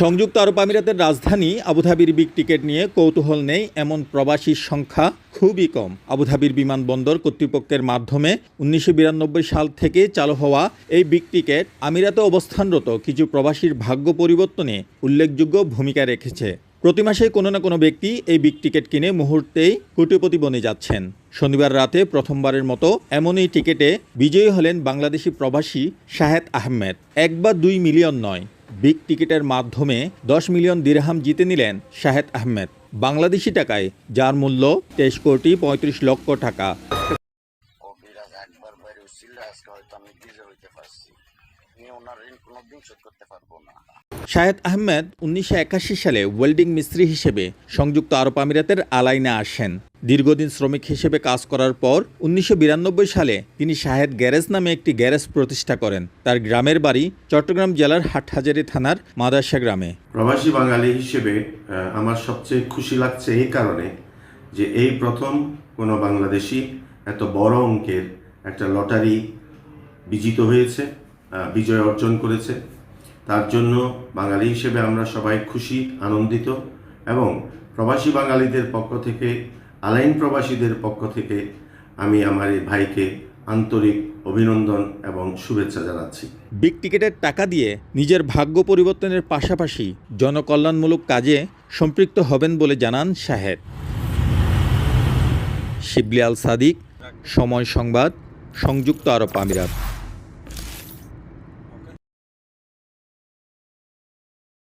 সংযুক্ত আরব আমিরাতের রাজধানী আবুধাবির বিগ টিকেট নিয়ে কৌতূহল নেই এমন প্রবাসীর সংখ্যা খুবই কম। আবুধাবির বিমানবন্দর কর্তৃপক্ষের মাধ্যমে উনিশশো বিরানব্বই সাল থেকে চালু হওয়া এই বিগ টিকেট আমিরাতে অবস্থানরত কিছু প্রবাসীর ভাগ্য পরিবর্তনে উল্লেখযোগ্য ভূমিকা রেখেছে। প্রতি মাসে কোনো না কোনো ব্যক্তি এই বিগ টিকেট কিনে মুহূর্তেই কোটিপতি বনে যাচ্ছেন। শনিবার রাতে প্রথমবারের মতো এমনই টিকেটে বিজয়ী হলেন বাংলাদেশি প্রবাসী শাহেদ আহমেদ। এক বা দুই মিলিয়ন নয় বিগ টিকিটের মাধ্যমে দশ মিলিয়ন দিরহাম জিতে নিলেন শাহেদ আহমেদ। বাংলাদেশি টাকায়, যার মূল্য তেইশ কোটি পঁয়ত্রিশ লক্ষ টাকা। আমি বিজয় হইতে পারছি আমি ওনার ঋণ কোনোদিন শোধ করতে পারব না। শাহেদ আহমেদ উনিশশো একাশি সালে ওয়েল্ডিং মিস্ত্রি হিসেবে সংযুক্ত আরব আমিরাতের আলাইনে আসেন। দীর্ঘদিন শ্রমিক হিসেবে কাজ করার পর উনিশশো বিরানব্বই সালে তিনি শাহেদ গ্যারেজ নামে একটি গ্যারেজ প্রতিষ্ঠা করেন। তার গ্রামের বাড়ি চট্টগ্রাম জেলার হাটহাজারী থানার মাদাসা গ্রামে। প্রবাসী বাঙালি হিসেবে আমার সবচেয়ে খুশি লাগছে এই কারণে যে এই প্রথম কোনো বাংলাদেশি এত বড় অঙ্কের একটা লটারি বিজিত হয়েছে। বিজয় অর্জন করেছে। তার জন্য বাঙালি হিসেবে আমরা সবাই খুশি, আনন্দিত এবং প্রবাসী বাঙালিদের পক্ষ থেকে, আলাইন প্রবাসীদের পক্ষ থেকে আমি আমার এই ভাইকে আন্তরিক অভিনন্দন এবং শুভেচ্ছা জানাচ্ছি। বিগ টিকেটের টাকা দিয়ে নিজের ভাগ্য পরিবর্তনের পাশাপাশি জনকল্যাণমূলক কাজে সম্পৃক্ত হবেন বলে জানান শাহেদ শিবলি আল সাদিক, সময় সংবাদ, সংযুক্ত আরব আমিরাত।